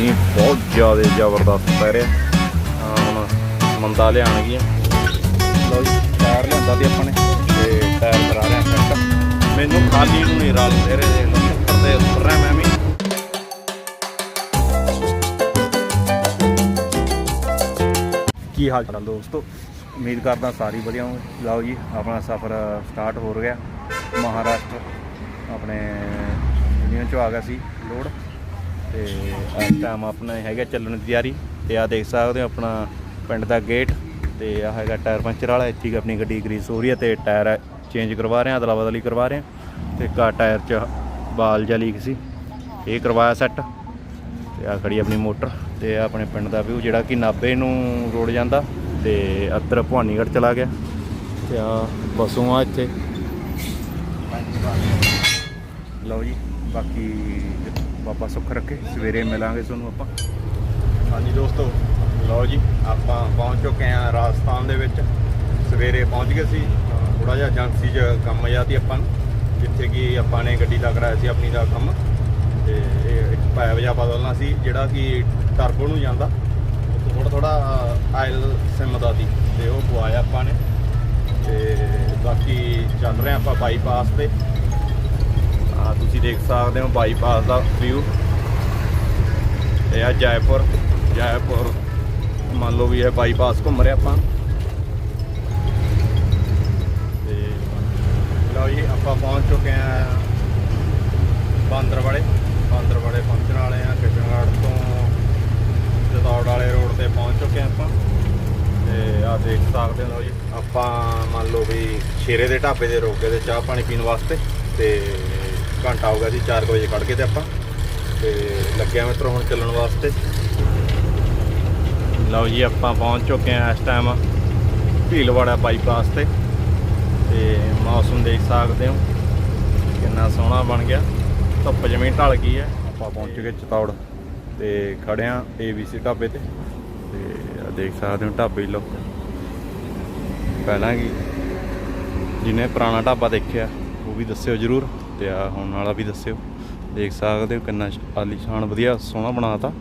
ਮੀਂਹ ਬਹੁਤ ਜ਼ਿਆਦਾ ਜ਼ਬਰਦਸਤ ਪੈ ਰਿਹਾ। ਹੁਣ ਮੰਦਾ ਲਿਆਣਗੀਆਂ ਲਓ ਜੀ, ਟਾਇਰ ਲਿਆਂਦਾ ਸੀ ਆਪਾਂ ਨੇ ਤੇ ਟਾਇਰ ਕਰਾ ਰਹੇ ਆ ਸੈੱਟ। ਮੈਨੂੰ ਖਾਲੀ ਨੂੰ ਨਹੀਂ ਰਲ ਦੇ ਰਹੇ ਦੇਖ ਉੱਪਰ ਰਿਹਾ ਮੈਂ ਵੀ। ਕੀ ਹਾਲ ਚਾਲ ਦੋਸਤੋ? ਉਮੀਦ ਕਰਦਾ ਸਾਰੀ ਵਧੀਆ ਹੋਵੇ ਲਓ ਜੀ, ਆਪਣਾ ਸਫ਼ਰ ਸਟਾਰਟ ਹੋ ਗਿਆ। ਮਹਾਰਾਸ਼ਟਰ ਆਪਣੇ ਯੂਨੀਅਨ ਚੋਂ ਆ ਗਿਆ ਸੀ ਲੋਡ। ਤੇ ਇਸ ਟਾਈਮ ਆਪਣਾ ਹੈਗਾ ਚੱਲਣ ਦੀ ਤਿਆਰੀ ਤੇ ਆ ਦੇਖ ਸਕਦੇ ਹੋ ਆਪਣਾ ਪਿੰਡ ਦਾ ਗੇਟ ਤੇ ਆ ਹੈਗਾ ਟਾਇਰ ਪੰਚਰ ਵਾਲਾ, ਇੱਥੇ ਆਪਣੀ ਗੱਡੀ ਗਰੀਸ ਹੋ ਰਹੀ ਹੈ ਤੇ ਟਾਇਰ ਚੇਂਜ ਕਰਵਾ ਰਹੇ ਆ ਅਦਲਾ ਬਦਲੀ ਕਰਵਾ ਰਹੇ ਆ ਤੇ ਕਾ ਟਾਇਰ 'ਚ ਬਾਲ ਜਿਹਾ ਲੀਕ ਸੀ, ਇਹ ਕਰਵਾਇਆ ਸੈੱਟ ਤੇ ਆ ਖੜੀ ਆਪਣੀ ਮੋਟਰ ਤੇ ਆਪਣੇ ਪਿੰਡ ਦਾ ਵਿਊ ਜਿਹੜਾ ਕਿ ਨਾਬੇ ਨੂੰ ਰੋਡ ਜਾਂਦਾ ਤੇ ਅੱਧਰ ਭਵਾਨੀਗੜ੍ਹ ਚਲਾ ਗਿਆ ਤੇ ਆ ਬਸੋਂ ਆ ਇੱਥੇ। ਲਓ ਜੀ। ਬਾਕੀ ਬਾਬਾ ਸੁੱਖ ਰੱਖੇ, ਸਵੇਰੇ ਮਿਲਾਂਗੇ ਤੁਹਾਨੂੰ ਆਪਾਂ। ਹਾਂਜੀ ਦੋਸਤੋ, ਲਓ ਜੀ, ਆਪਾਂ ਪਹੁੰਚ ਚੁੱਕੇ ਆ ਰਾਜਸਥਾਨ ਦੇ ਵਿੱਚ। ਸਵੇਰੇ ਪਹੁੰਚ ਗਏ ਸੀ ਥੋੜਾ ਜਿਹਾ ਏਜੰਸੀ 'ਚ ਕੰਮ ਜਿਹਾ ਸੀ ਆਪਾਂ ਨੂੰ, ਜਿੱਥੇ ਕਿ ਆਪਾਂ ਨੇ ਗੱਡੀ ਦਾ ਕਰਾਇਆ ਸੀ ਆਪਣੀ ਦਾ ਕੰਮ। ਤੇ ਇਹ ਇੱਕ ਪਾਇਪ ਜਿਹਾ ਬਦਲਣਾ ਸੀ, ਜਿਹੜਾ ਕਿ ਟਰਬੋ ਨੂੰ ਜਾਂਦਾ। ਉੱਥੋਂ ਥੋੜਾ ਥੋੜਾ ਆਇਲ ਸਿਮ ਦਾ ਸੀ, ਤੇ ਉਹ ਪਵਾਇਆ ਆਪਾਂ ਨੇ। ਤੇ ਬਾਕੀ ਚੱਲ ਰਹੇ ਆਪਾਂ ਬਾਈਪਾਸ ਤੇ। ਆ ਤੁਸੀਂ ਦੇਖ ਸਕਦੇ ਹੋ ਬਾਈਪਾਸ ਦਾ ਵਿਊ ਇਹ ਆ ਜੈਪੁਰ। ਜੈਪੁਰ ਮੰਨ ਲਓ ਵੀ ਇਹ ਬਾਈਪਾਸ ਘੁੰਮ ਰਹੇ ਆਪਾਂ। ਤੇ ਲਓ ਜੀ, ਆਪਾਂ ਪਹੁੰਚ ਚੁੱਕੇ ਆ ਬਾਂਦਰਵਾੜੇ। ਬਾਂਦਰਵਾੜੇ ਪਹੁੰਚਣ ਵਾਲੇ ਆ ਕਿਸ਼ਨਗੜ੍ਹ ਤੋਂ ਜਦੌੜ ਵਾਲੇ ਰੋਡ ਤੇ ਪਹੁੰਚ ਚੁੱਕੇ ਆ ਆਪਾਂ। ਤੇ ਆ ਦੇਖ ਸਕਦੇ ਹੋ ਜੀ, ਆਪਾਂ ਮੰਨ ਲਓ ਵੀ ਸ਼ੇਰੇ ਦੇ ਢਾਬੇ ਦੇ ਰੋਕੇ ਤੇ ਚਾਹ ਪਾਣੀ ਪੀਣ ਵਾਸਤੇ ਤੇ ਘੰਟਾ ਹੋ ਗਿਆ ਸੀ 4 ਵਜੇ ਕੱਢ ਕੇ ਤੇ ਆਪਾਂ। ਤੇ ਲੱਗਿਆ ਮਿੱਤਰ ਹੁਣ ਚੱਲਣ ਵਾਸਤੇ। ਲਓ ਜੀ, ਆਪਾਂ ਪਹੁੰਚ ਚੁੱਕੇ ਆ ਇਸ ਟਾਈਮ ਭੀਲਵਾੜਾ ਬਾਈਪਾਸ ਤੇ। ਤੇ ਮੌਸਮ ਦੇਖ ਸਕਦੇ ਹੋ, ਕਿੰਨਾ ਸੋਹਣਾ ਬਣ ਗਿਆ। ਧੁੱਪ ਜਿਵੇਂ ਢਲ ਗਈ ਹੈ। ਆਪਾਂ ਪਹੁੰਚ ਗਏ ਚਤੌੜ ਤੇ ਖੜੇ ਆ ABC ਢਾਬੇ ਤੇ। ਤੇ ਦੇਖ ਸਕਦੇ ਹੋ ਢਾਬੇ ਲੋਕ ਪਹਿਲਾਂ ਕੀ ਜਿਹਨੇ ਪੁਰਾਣਾ ਢਾਬਾ ਦੇਖਿਆ, ਉਹ ਵੀ ਦੱਸਿਓ ਜਰੂਰ। ਤੇ ਆ ਹੁਣ ਵਾਲਾ ਵੀ ਦੱਸਿਓ। ਦੇਖ ਸਕਦੇ ਹੋ ਕਿੰਨਾ ਆਲੀਸ਼ਾਨ ਵਧੀਆ, ਸੋਹਣਾ ਬਣਾਤਾ।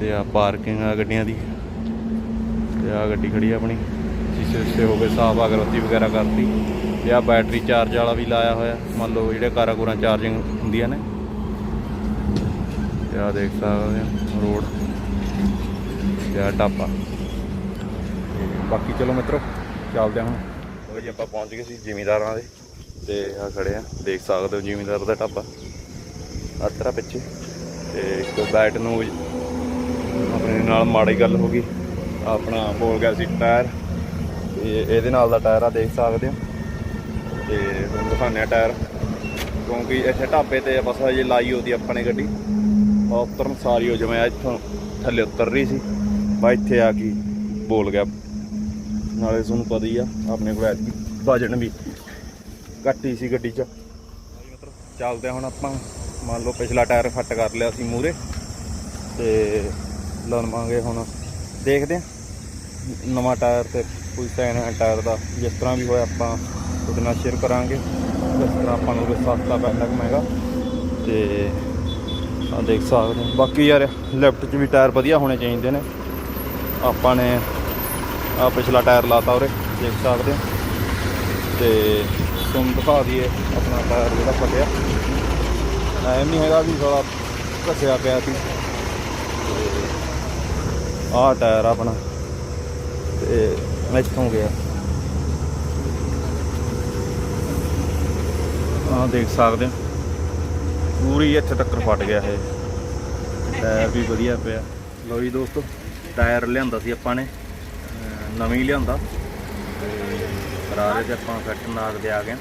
ਤੇ ਆ ਪਾਰਕਿੰਗ ਆ ਗੱਡੀਆਂ ਦੀ। ਤੇ ਆ ਗੱਡੀ ਖੜੀ ਆ ਆਪਣੀ। ਸ਼ੀਸ਼ੇ ਸ਼ੀਸ਼ੇ ਹੋ ਗਏ, ਸਾਫ਼ ਅਗਰਬੱਤੀ ਵਗੈਰਾ ਕਰਤੀ। ਤੇ ਆ ਬੈਟਰੀ ਚਾਰਜ ਵਾਲਾ ਵੀ ਲਾਇਆ ਹੋਇਆ। ਮੰਨ ਲਓ ਜਿਹੜੇ ਕਾਰਾਂ ਕੂਰਾਂ ਚਾਰਜਿੰਗ ਹੁੰਦੀਆਂ ਨੇ। ਤੇ ਆ ਦੇਖ ਸਕਦੇ ਹੋ, ਰੋਡ। ਤੇ ਆ ਢਾਬਾ। ਬਾਕੀ ਚਲੋ ਮਿੱਤਰੋ, ਚੱਲਦੇ ਹਾਂ ਹੁਣ। ਜੀ, ਆਪਾਂ ਪਹੁੰਚ ਗਏ ਸੀ ਜਿਮੀਦਾਰਾਂ ਦੇ। ਤੇ ਆ ਖੜੇ ਆ। ਦੇਖ ਸਕਦੇ ਹੋ ਜ਼ਿਮੀਂਦਾਰ ਦਾ ਢਾਬਾ। ਆਹ ਪਿੱਛੇ। ਤੇ ਇੱਕ ਬੈਟ ਨੂੰ ਆਪਣੇ ਨਾਲ ਮਾੜੀ ਗੱਲ ਹੋ ਗਈ। ਆਪਣਾ ਬੋਲ ਗਿਆ ਸੀ ਟਾਇਰ। ਤੇ ਇਹਦੇ ਨਾਲ ਦਾ ਟਾਇਰ ਆ, ਦੇਖ ਸਕਦੇ ਹੋ। ਤੇ ਤੁਹਾਨੂੰ ਦਿਖਾਉਂਦੇ ਆ ਟਾਇਰ। ਕਿਉਂਕਿ ਇੱਥੇ ਢਾਬੇ ਤੇ ਬਸ ਹਜੇ ਲਾਈ ਉਹਦੀ ਆਪਣੇ ਗੱਡੀ। ਉਤਰਨ ਸਾਰੀ ਹੋ ਜਿਵੇਂ ਇੱਥੋਂ ਥੱਲੇ ਉਤਰ ਰਹੀ ਸੀ। ਬਾ ਇੱਥੇ ਆ ਕੇ ਬੋਲ ਗਿਆ। ਨਾਲੇ ਤੁਹਾਨੂੰ ਪਤਾ ਹੀ ਆ, ਆਪਣੇ ਕੋਲ ਐਤਕੀ ਵਜਨ ਵੀ। ਘੱਟ ਹੀ ਸੀ ਗੱਡੀ 'ਚ। ਚੱਲਦੇ ਹਾਂ ਹੁਣ ਆਪਾਂ। ਮੰਨ ਲਓ ਪਿਛਲਾ ਟਾਇਰ ਫੱਟ ਕਰ ਲਿਆ ਸੀ ਮੂਰੇ ਤੇ ਲਵਾਂਗੇ ਹੁਣ। ਦੇਖਦੇ ਹਾਂ। ਨਵਾਂ ਟਾਇਰ ਤੇ ਕੋਈ ਸੈਨ ਹੈ ਟਾਇਰ ਦਾ। ਜਿਸ ਤਰ੍ਹਾਂ ਵੀ ਹੋਇਆ ਆਪਾਂ ਉਹਦੇ ਨਾਲ ਸ਼ੇਅਰ ਕਰਾਂਗੇ। ਜਿਸ ਤਰ੍ਹਾਂ ਆਪਾਂ ਨੂੰ ਸਸਤਾ ਪੈਂਦਾ ਕਿ ਮਹਿੰਗਾ। ਤੇ ਆ ਦੇਖ ਸਕਦੇ ਹੋ। ਬਾਕੀ ਯਾਰ ਲੈਫਟ 'ਚ ਵੀ ਟਾਇਰ ਵਧੀਆ ਹੋਣੇ ਚਾਹੀਦੇ ਨੇ। ਆਪਾਂ ਨੇ ਆ ਪਿਛਲਾ ਟਾਇਰ ਲਾਤਾ ਉਰੇ। ਦੇਖ ਸਕਦੇ ਹੋ। ਤੇ ਤੁਹਾਨੂੰ ਦਿਖਾ ਦਈਏ ਆਪਣਾ ਟਾਇਰ ਜਿਹੜਾ ਫਟਿਆ। ਐਮ ਨਹੀਂ ਹੈਗਾ ਵੀ ਥੋੜਾ ਘਸਿਆ ਪਿਆ ਸੀ। ਆਹ ਟਾਇਰ ਆਪਣਾ, ਤੇ ਇੱਥੋਂ ਗਿਆ। ਆਹ ਦੇਖ ਸਕਦੇ ਹੋ, ਪੂਰੀ ਇੱਥੇ ਤੱਕ ਫਟ ਗਿਆ ਇਹ। ਟਾਇਰ ਵੀ ਵਧੀਆ ਪਿਆ। ਲਓ ਜੀ ਦੋਸਤੋ ਟਾਇਰ ਲਿਆਂਦਾ ਸੀ ਆਪਾਂ ਨੇ ਨਵੀਂ ਲਿਆਂਦਾ। ਕਰਾ ਰਹੇ ਤੇ ਆਪਾਂ ਫੈਕਟਰ ਨਾਗ ਦੇ ਆ ਗਏ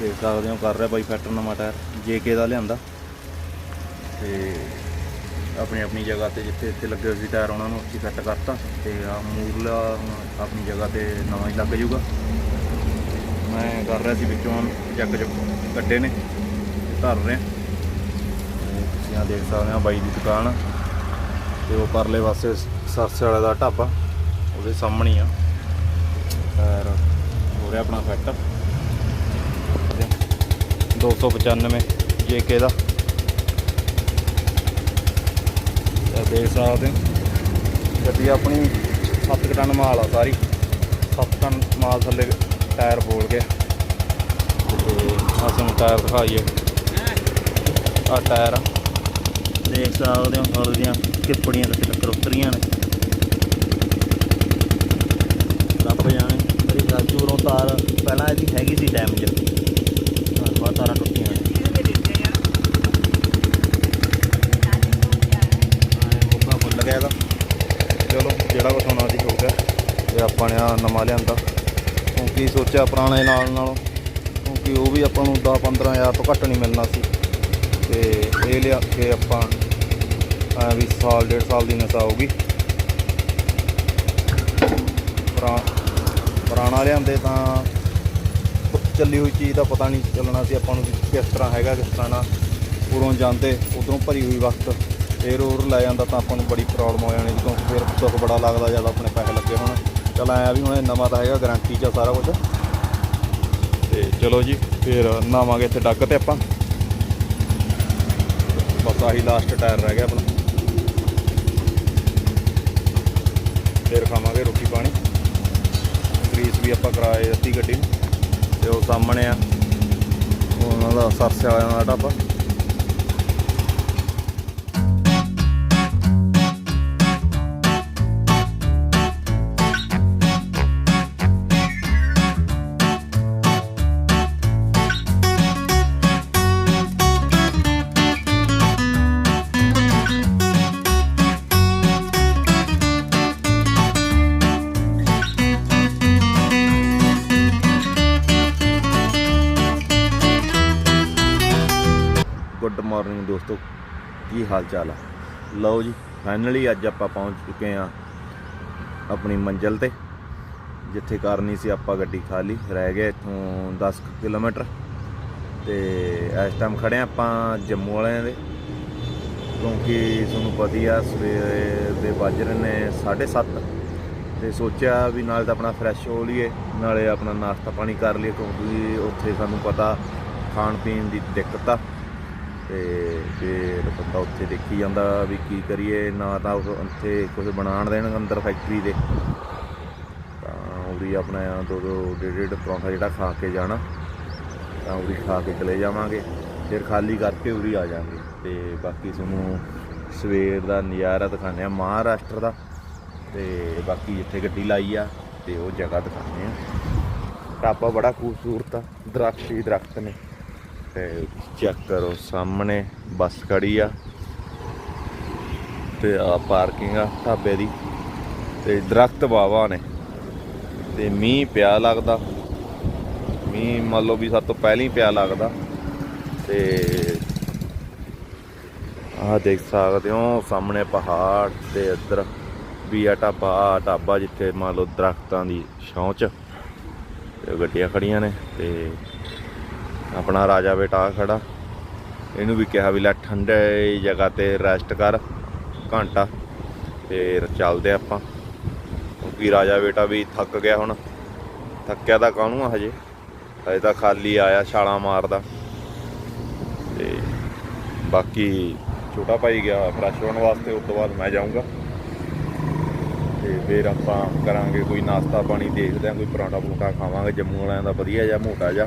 ਦੇਖ ਸਕਦੇ ਹੋ ਕਰ ਰਿਹਾ ਬਾਈ ਫੈਕਟਰ ਨਵਾਂ ਟਾਇਰ, ਜੇਕੇ ਦਾ ਲਿਆਂਦਾ। ਤੇ ਆਪਣੀ ਆਪਣੀ ਜਗ੍ਹਾ ਤੇ ਜਿੱਥੇ ਇੱਥੇ ਲੱਗੇ ਹੋਏ ਸੀ ਟਾਇਰ, ਉਹਨਾਂ ਨੂੰ ਉੱਥੇ ਫਿੱਟ ਕਰਤਾ। ਤੇ ਆ ਮੂਰਲਾ ਹੁਣ ਆਪਣੀ ਜਗ੍ਹਾ ਤੇ ਨਵਾਂ ਹੀ ਲੱਗ ਜਾਊਗਾ। ਮੈਂ ਕਰ ਰਿਹਾ ਸੀ ਵਿੱਚੋਂ ਚੱਕ ਚੁੱਕ ਕੱਢੇ ਨੇ, ਧਰ ਰਿਹਾ ਤੇ ਤੁਸੀਂ ਆ ਦੇਖ ਸਕਦੇ ਹੋ ਬਾਈ ਦੀ ਦੁਕਾਨ ਤੇ ਉਹ ਪਰਲੇ ਪਾਸੇ ਸਰਸੇ ਵਾਲੇ ਦਾ ਢਾਬਾ, ਉਹਦੇ ਸਾਹਮਣੇ ਹੀ ਆ। ਟਾਇਰ ਹੋ ਰਿਹਾ ਆਪਣਾ ਫਿੱਟ 295 ਜੇਕੇ ਦਾ। ਦੇਖ ਸਕਦੇ ਗੱਡੀ ਆਪਣੀ 7 ਟਨ ਮਾਲ ਆ ਸਾਰੀ। 7 ਟਨ ਮਾਲ ਥੱਲੇ ਟਾਇਰ ਬੋਲ ਗਏ ਤੇ ਆਹ ਟਾਇਰ ਦਿਖਾਈਏ। ਆ ਟਾਇਰ ਆ। ਦੇਖ ਸਕਦੇ ਹੋ ਹਲ ਦੀਆਂ ਕਿੱਪੜੀਆਂ ਤੇ ਟੱਕਰ ਉਤਰੀਆਂ ਨੇ ਲੱਭ ਜਾਣੇ ਮੇਰੀ ਰਾਜੂਰੋਂ ਤਾਰ ਪਹਿਲਾਂ ਇਹਦੀ ਹੈਗੀ ਸੀ ਡੈਮ 'ਚ ਬਾਅਦ ਤਾਰਾਂ ਟੁੱਟੀਆਂ ਨੇ ਮੁੱਗਾ ਫੁੱਲ ਗਿਆ ਇਹਦਾ। ਚਲੋ ਜਿਹੜਾ ਕੁਛ ਹੋਣਾ ਸੀ ਹੋ ਗਿਆ। ਤੇ ਆਪਾਂ ਨੇ ਨਵਾਂ ਲਿਆਂਦਾ। ਕਿਉਂਕਿ ਸੋਚਿਆ ਪੁਰਾਣੇ ਨਾਲ ਨਾਲੋਂ? ਕਿਉਂਕਿ ਉਹ ਵੀ ਆਪਾਂ ਨੂੰ 10 15000 ਤੋਂ ਘੱਟ ਨਹੀਂ ਮਿਲਣਾ ਸੀ। ਤੇ ਇਹ ਲਿਆ ਕੇ ਆਪਾਂ ਵੀ ਸਾਲ ਡੇਢ ਸਾਲ ਦੀ ਨਸਾ ਹੋਊਗੀ ਪੁਰਾ ਪੁਰਾਣਾ ਲਿਆਂਦੇ ਤਾਂ ਚੱਲੀ ਹੋਈ ਚੀਜ਼ ਦਾ ਪਤਾ ਨਹੀਂ ਚੱਲਣਾ ਸੀ ਆਪਾਂ ਨੂੰ ਕਿਸ ਤਰ੍ਹਾਂ ਹੈਗਾ, ਕਿਸ ਤਰ੍ਹਾਂ ਨਾ। ਉਰੋਂ ਜਾਂਦੇ, ਉਧਰੋਂ ਭਰੀ ਹੋਈ ਵਕਤ, ਫੇਰ ਹੋਰ ਲੈ ਜਾਂਦਾ ਤਾਂ ਆਪਾਂ ਨੂੰ ਬੜੀ ਪ੍ਰੋਬਲਮ ਹੋ ਜਾਣੀ ਜਦੋਂ ਫਿਰ ਦੁੱਖ ਬੜਾ ਲੱਗਦਾ ਜਦ ਆਪਣੇ ਪੈਸੇ ਲੱਗੇ ਹੋਣ। ਚਲ ਆਇਆ ਵੀ ਹੁਣ ਇਹ ਨਵਾਂ ਤਾਂ ਹੈਗਾ ਗਾਰੰਟੀ 'ਚ ਆ ਸਾਰਾ ਕੁਝ ਤੇ ਚਲੋ ਜੀ, ਫਿਰ ਨਾਵਾਂਗੇ ਇੱਥੇ ਡੱਗ ਤੇ ਆਪਾਂ। ਬਸ ਆਹੀ ਲਾਸਟ ਟਾਇਰ ਰਹਿ ਗਿਆ ਆਪਣਾ। ਫਿਰ ਖਾਵਾਂਗੇ ਰੋਟੀ ਪਾਣੀ। ਗਰੀਸ ਵੀ ਆਪਾਂ ਕਰਾਏ ਦਿੱਤੀ ਗੱਡੀ ਨੂੰ, ਤੇ ਉਹ ਸਾਹਮਣੇ ਆ। ਉਹਨਾਂ ਦਾ ਸਰਸੇ ਵਾਲਿਆਂ ਦਾ ਢਾਬਾ ਮਾਰਨਿੰਗ ਦੋਸਤੋ, ਕੀ ਹਾਲ ਚਾਲ ਆ? ਲਓ ਜੀ ਫਾਈਨਲੀ ਅੱਜ ਆਪਾਂ ਪਹੁੰਚ ਚੁੱਕੇ ਆ ਆਪਣੀ ਮੰਜ਼ਿਲ ਤੇ, ਜਿੱਥੇ ਕਰਨੀ ਸੀ ਆਪਾਂ ਗੱਡੀ ਖਾਲੀ, ਰਹਿ ਗਏ ਇੱਥੋਂ 10 ਕਿਲੋਮੀਟਰ ਤੇ ਇਸ ਟਾਈਮ ਖੜੇ ਆ ਆਪਾਂ ਜੰਮੂ ਵਾਲਿਆਂ ਦੇ, ਕਿਉਂਕਿ ਤੁਹਾਨੂੰ ਪਤਾ ਹੀ ਆ, ਸਵੇਰੇ ਦੇ ਵੱਜ ਰਹੇ ਨੇ 7:30 ਤੇ ਸੋਚਿਆ ਵੀ ਨਾਲ ਤਾਂ ਆਪਣਾ ਫਰੈਸ਼ ਹੋ ਲਈਏ, ਨਾਲੇ ਆਪਣਾ ਨਾਸ਼ਤਾ ਪਾਣੀ ਕਰ ਲਈਏ, ਕਿਉਂਕਿ ਉੱਥੇ ਸਾਨੂੰ ਪਤਾ ਖਾਣ ਪੀਣ ਦੀ ਦਿੱਕਤ ਆ। ਤੇ ਫਿਰ ਬੰਦਾ ਉੱਥੇ ਦੇਖੀ ਜਾਂਦਾ ਵੀ ਕੀ ਕਰੀਏ, ਨਾ ਤਾਂ ਉਹ ਉੱਥੇ ਕੁਝ ਬਣਾਉਣ ਦੇਣ ਅੰਦਰ ਫੈਕਟਰੀ ਦੇ। ਤਾਂ ਉਰੀ ਆਪਣਾ ਦੋ ਦੋ, ਡੇਢ ਡੇਢ ਪਰੌਂਠਾ ਜਿਹੜਾ ਖਾ ਕੇ ਜਾਣਾ, ਤਾਂ ਉਰੀ ਖਾ ਕੇ ਚਲੇ ਜਾਵਾਂਗੇ। ਫਿਰ ਖਾਲੀ ਕਰਕੇ ਉਰੀ ਆ ਜਾਵਾਂਗੇ। ਤੇ ਬਾਕੀ ਤੁਹਾਨੂੰ ਸਵੇਰ ਦਾ ਨਜ਼ਾਰਾ ਦਿਖਾਉਂਦੇ ਆ ਮਹਾਰਾਸ਼ਟਰ ਦਾ। ਤੇ ਬਾਕੀ ਜਿੱਥੇ ਗੱਡੀ ਲਾਈ ਆ, ਤੇ ਉਹ ਜਗ੍ਹਾ ਦਿਖਾਉਂਦੇ ਆ ਢਾਬਾ ਬੜਾ ਖੂਬਸੂਰਤ ਆ, ਦਰਖਤ ਹੀ ਦਰਖਤ ਨੇ। ਤੇ ਚੈੱਕ ਕਰੋ ਸਾਹਮਣੇ ਬੱਸ ਖੜੀ ਆ। ਤੇ ਆ ਪਾਰਕਿੰਗ ਆ ਢਾਬੇ ਦੀ। ਤੇ ਦਰਖਤ ਵਾਵਾ ਨੇ। ਤੇ ਮੀਂਹ ਪਿਆ ਲੱਗਦਾ। ਮੀਂਹ ਮੰਨ ਲਓ ਵੀ ਸਭ ਤੋਂ ਪਹਿਲਾਂ ਹੀ ਪਿਆ ਲੱਗਦਾ। ਤੇ ਆਹ ਦੇਖ ਸਕਦੇ ਹੋ, ਸਾਹਮਣੇ ਪਹਾੜ ਤੇ ਇੱਧਰ ਵੀ ਆ ਢਾਬਾ ਢਾਬਾ ਜਿੱਥੇ ਮੰਨ ਲਓ ਦਰਖਤਾਂ ਦੀ ਛਾਂ ਚ ਗੱਡੀਆਂ ਖੜੀਆਂ ਨੇ ਤੇ ਆਪਣਾ ਰਾਜਾ ਬੇਟਾ ਆ ਖੜਾ। ਇਹਨੂੰ ਵੀ ਕਿਹਾ ਵੀ ਲੈ ਠੰਡੇ ਜਗ੍ਹਾ ਤੇ ਰੈਸਟ ਕਰ, ਘੰਟਾ। ਫੇਰ ਚੱਲਦੇ ਆਪਾਂ। ਕਿਉਂਕਿ ਰਾਜਾ ਬੇਟਾ ਵੀ ਥੱਕ ਗਿਆ ਹੁਣ। ਥੱਕਿਆ ਤਾਂ ਕਾਹਨੂੰ ਆ ਹਜੇ? ਹਜੇ ਤਾਂ ਖਾਲੀ ਆਇਆ ਛਾਲਾਂ ਮਾਰਦਾ। ਤੇ ਬਾਕੀ ਛੋਟਾ ਭਾਈ ਗਿਆ ਫਰੈਸ਼ ਹੋਣ ਵਾਸਤੇ, ਉਸ ਤੋਂ ਬਾਅਦ ਮੈਂ ਜਾਊਂਗਾ। ਤੇ ਫਿਰ ਆਪਾਂ ਕਰਾਂਗੇ ਕੋਈ ਨਾਸ਼ਤਾ ਪਾਣੀ, ਦੇਖਦੇ ਆਂ ਕੋਈ ਪਰਾਂਠਾ ਪਰੂੰਠਾ ਖਾਵਾਂਗੇ। ਜੰਮੂ ਵਾਲਿਆਂ ਦਾ ਵਧੀਆ ਜਿਹਾ ਮੋਟਾ ਜਿਹਾ।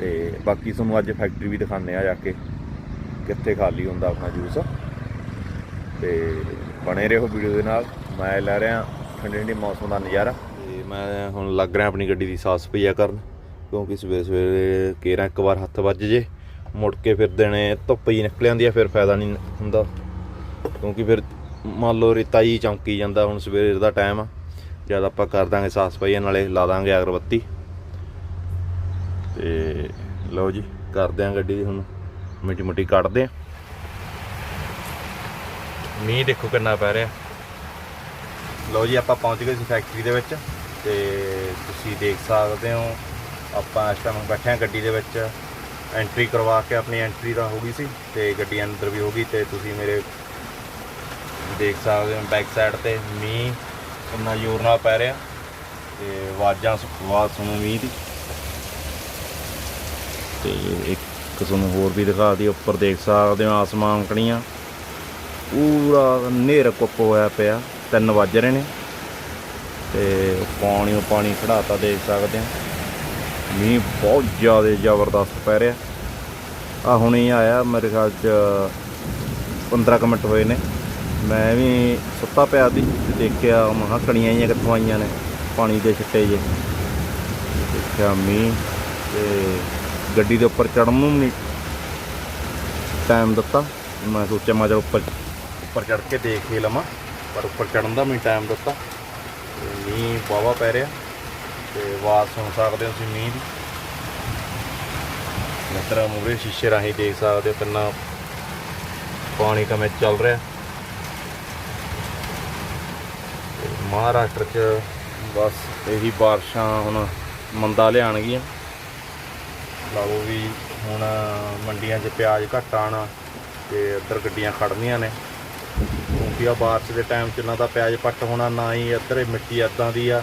ਤੇ ਬਾਕੀ ਤੁਹਾਨੂੰ ਅੱਜ ਫੈਕਟਰੀ ਵੀ ਦਿਖਾਉਂਦੇ ਆ ਜਾ ਕੇ ਕਿੱਥੇ ਖਾਲੀ ਹੁੰਦਾ ਆਪਣਾ ਜੂਸ ਤੇ ਬਣੇ ਰਹੋ ਵੀਡੀਓ ਦੇ ਨਾਲ। ਮੈਂ ਲੈ ਰਿਹਾ ਠੰਡੇ ਠੰਡੇ ਮੌਸਮ ਦਾ ਨਜ਼ਾਰਾ। ਤੇ ਮੈਂ ਹੁਣ ਲੱਗ ਰਿਹਾ ਆਪਣੀ ਗੱਡੀ ਦੀ ਸਾਫ਼ ਸਫ਼ਾਈ ਕਰਨ, ਕਿਉਂਕਿ ਸਵੇਰੇ ਸਵੇਰੇ ਕੇਰਾਂ ਇੱਕ ਵਾਰ ਹੱਥ ਵੱਜ ਜੇ, ਮੁੜ ਕੇ ਫਿਰ ਦਿਨੇ ਧੁੱਪ ਹੀ ਨਿਕਲ ਜਾਂਦੀ ਆ, ਫਿਰ ਫਾਇਦਾ ਨਹੀਂ ਹੁੰਦਾ। ਕਿਉਂਕਿ ਫਿਰ ਮੰਨ ਲਓ ਰੇਤਾ ਹੀ ਚੌਂਕੀ ਜਾਂਦਾ, ਹੁਣ ਸਵੇਰੇ ਦਾ ਟਾਈਮ ਆ। ਜਦ ਆਪਾਂ ਕਰ ਦਾਂਗੇ ਸਾਫ਼ ਸਫ਼ਾਈ, ਨਾਲੇ ਲਾ ਦਾਂਗੇ ਅਗਰਬੱਤੀ। ਤੇ ਲਓ ਜੀ, ਕਰਦੇ ਆਂ ਗੱਡੀ ਦੀ ਹੁਣ, ਮਿੱਟੀ ਮੁੱਟੀ ਕੱਢਦੇ ਆਂ। ਮੀਂਹ ਦੇਖੋ ਕਿੰਨਾ ਪੈ ਰਿਹਾ। ਲਓ ਜੀ, ਆਪਾਂ ਪਹੁੰਚ ਗਏ ਸੀ ਫੈਕਟਰੀ ਦੇ ਵਿੱਚ ਤੇ ਤੁਸੀਂ ਦੇਖ ਸਕਦੇ ਹੋ, ਆਪਾਂ ਇਸ ਟਾਈਮ ਬੈਠੇ ਆਂ ਗੱਡੀ ਦੇ ਵਿੱਚ। ਐਂਟਰੀ ਕਰਵਾ ਕੇ ਆਪਣੀ ਐਂਟਰੀ ਤਾਂ ਹੋ ਗਈ ਸੀ ਤੇ ਗੱਡੀ ਅੰਦਰ ਵੀ ਹੋ ਗਈ ਤੇ ਤੁਸੀਂ ਮੇਰੇ ਦੇਖ ਸਕਦੇ ਹੋ ਬੈਕ ਸਾਈਡ ਤੇ ਮੀਂਹ ਕਿੰਨਾ ਜ਼ੋਰ ਨਾਲ ਪੈ ਰਿਹਾ ਤੇ ਆਵਾਜ਼ਾਂ ਆਵਾਜ਼ ਸੁਣੋ ਮੀਂਹ ਦੀ। ਤੇ ਇੱਕ ਤੁਹਾਨੂੰ ਹੋਰ ਵੀ ਦਿਖਾ ਦਈਏ, ਉੱਪਰ ਦੇਖ ਸਕਦੇ ਹੋ ਆਸਮਾਨ ਕਣੀਆਂ। ਪੂਰਾ ਹਨੇਰ ਕੁੱਪ ਹੋਇਆ ਪਿਆ 3 ਵੱਜ ਰਹੇ ਨੇ। ਤੇ ਪਾਣੀ ਪਾਣੀ ਖੜਾਤਾ ਦੇਖ ਸਕਦੇ ਹੋ। ਮੀਂਹ ਬਹੁਤ ਜ਼ਿਆਦਾ ਜ਼ਬਰਦਸਤ ਪੈ ਰਿਹਾ। ਆ ਹੁਣੇ ਆਇਆ, ਮੇਰੇ ਖਿਆਲ ਚ 15 ਕੁ ਮਿੰਟ ਹੋਏ ਨੇ। ਮੈਂ ਵੀ ਸੁੱਤਾ ਪਿਆ ਸੀ ਤੇ ਦੇਖਿਆ ਮਹਾਂ ਕਣੀਆਂ ਜਿਹੀਆਂ ਕਿੱਥੋਂ ਆਈਆਂ ਨੇ, ਪਾਣੀ ਦੇ ਛਿੱਟੇ ਜੇ ਦੇਖਿਆ ਮੀਂਹ ਤੇ ਗੱਡੀ ਦੇ ਉੱਪਰ ਚੜਨ ਨੂੰ ਵੀ ਨਹੀਂ ਟਾਈਮ ਦਿੱਤਾ। ਮੈਂ ਸੋਚਿਆ ਮੈਂ ਚਲ ਉੱਪਰ ਉੱਪਰ ਚੜ ਕੇ ਦੇਖ ਹੀ ਲਵਾਂ, ਪਰ ਉੱਪਰ ਚੜਨ ਦਾ ਮੈਨੂੰ ਟਾਈਮ ਦਿੱਤਾ। ਤੇ ਮੀਂਹ ਵਾਹਵਾ ਪੈ ਰਿਹਾ, ਤੇ ਆਵਾਜ਼ ਸੁਣ ਸਕਦੇ ਹੋ ਤੁਸੀਂ ਮੀਂਹ ਦੀ। ਮਿੱਤਰਾ ਮੂਰੇ ਸ਼ੀਸ਼ੇ ਰਾਹੀਂ ਦੇਖ ਸਕਦੇ ਹੋ ਕਿੰਨਾ ਪਾਣੀ ਕਿਵੇਂ ਚੱਲ ਰਿਹਾ। ਤੇ ਮਹਾਰਾਸ਼ਟਰ ਚ ਬਸ ਇਹੀ ਬਾਰਿਸ਼ਾਂ ਹੁਣ ਮੰਦਾ ਲਿਆਣਗੀਆਂ ਲਾ ਲਓ ਵੀ ਹੁਣ ਮੰਡੀਆਂ 'ਚ ਪਿਆਜ਼ ਘੱਟ ਆਣਾ ਤੇ ਇੱਧਰ ਗੱਡੀਆਂ ਖੜਨੀਆਂ ਨੇ। ਕਿਉਂਕਿ ਆ ਬਾਰਿਸ਼ ਦੇ ਟਾਈਮ 'ਚ ਨਾ ਤਾਂ ਪਿਆਜ਼ ਪੱਟ ਹੋਣਾ ਨਾ ਹੀ ਇੱਧਰ ਇਹ ਮਿੱਟੀ ਇਦਾਂ ਦੀ ਆ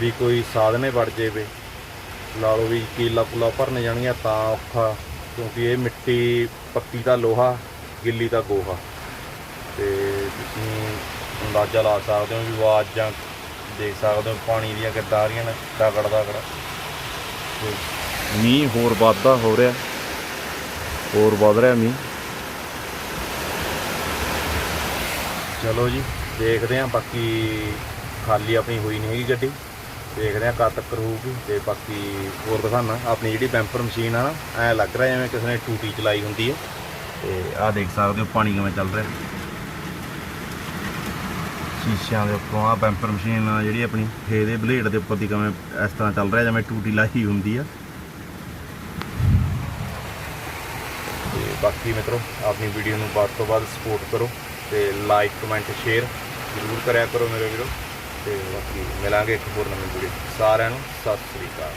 ਵੀ ਕੋਈ ਸਾਧਨੇ ਵੜ ਜਾਵੇ। ਲਾ ਲਓ ਵੀ ਕੀਲਾ ਕੁਲਾ ਭਰਨ ਜਾਣਗੀਆਂ ਤਾਂ ਔਖਾ, ਕਿਉਂਕਿ ਇਹ ਮਿੱਟੀ ਪੱਕੀ ਦਾ ਲੋਹਾ, ਗਿੱਲੀ ਦਾ ਗੋਹਾ। ਤੇ ਤੁਸੀਂ ਅੰਦਾਜ਼ਾ ਲਾ ਸਕਦੇ ਹੋ ਵੀ ਆਵਾਜ਼ ਜਾਂ ਦੇਖ ਸਕਦੇ ਹੋ ਪਾਣੀ ਦੀਆਂ ਕਿੱਦਾਂ ਆ ਰਹੀਆਂ ਨੇ ਦਗੜ ਦਗੜ ਤੇ ਮੀਂਹ ਹੋਰ ਵੱਧਦਾ ਹੋ ਰਿਹਾ, ਹੋਰ ਵੱਧ ਰਿਹਾ ਮੀਂਹ। ਚਲੋ ਜੀ, ਦੇਖਦੇ ਆਂ ਬਾਕੀ ਖਾਲੀ ਆਪਣੀ ਹੋਈ ਨਹੀਂ ਹੈਗੀ ਗੱਡੀ। ਦੇਖਦੇ ਆਂ ਕਦ ਤੱਕ ਹੋਊਗੀ ਤੇ ਬਾਕੀ ਹੋਰ ਦਿਖਾਣਾ ਆਪਣੀ ਜਿਹੜੀ ਬੈਂਪਰ ਮਸ਼ੀਨ ਆ ਨਾ, ਐ ਲੱਗ ਰਿਹਾ ਜਿਵੇਂ ਕਿਸੇ ਨੇ ਟੂਟੀ ਚਲਾਈ ਹੁੰਦੀ ਹੈ। ਤੇ ਆਹ ਦੇਖ ਸਕਦੇ ਹੋ ਪਾਣੀ ਕਿਵੇਂ ਚੱਲ ਰਿਹਾ। ਸ਼ੀਸ਼ਿਆਂ ਦੇ ਉੱਪਰੋਂ ਆ ਬੈਂਪਰ ਮਸ਼ੀਨ ਜਿਹੜੀ ਆਪਣੀ ਫੇ ਦੇ ਬਲੇਡ ਦੇ ਉੱਪਰ ਦੀ ਕਿਵੇਂ ਇਸ ਤਰ੍ਹਾਂ ਚੱਲ ਰਿਹਾ, ਜਿਵੇਂ ਟੂਟੀ ਲਾਈ ਹੁੰਦੀ ਆ ਤੇ ਬਾਕੀ ਮਿੱਤਰੋ, ਆਪਣੀ ਵੀਡੀਓ ਨੂੰ ਵੱਧ ਤੋਂ ਵੱਧ ਸਪੋਰਟ ਕਰੋ ਤੇ ਲਾਈਕ ਕਮੈਂਟ ਸ਼ੇਅਰ ਜ਼ਰੂਰ ਕਰਿਆ ਕਰੋ ਮੇਰੇ ਵੀਰੋ। ਤੇ ਬਾਕੀ ਮਿਲਾਂਗੇ ਇੱਕ ਹੋਰ ਨਵੀਂ ਵੀਡੀਓ ਸਾਰਿਆਂ ਨੂੰ ਸਤਿ ਸ੍ਰੀ ਅਕਾਲ।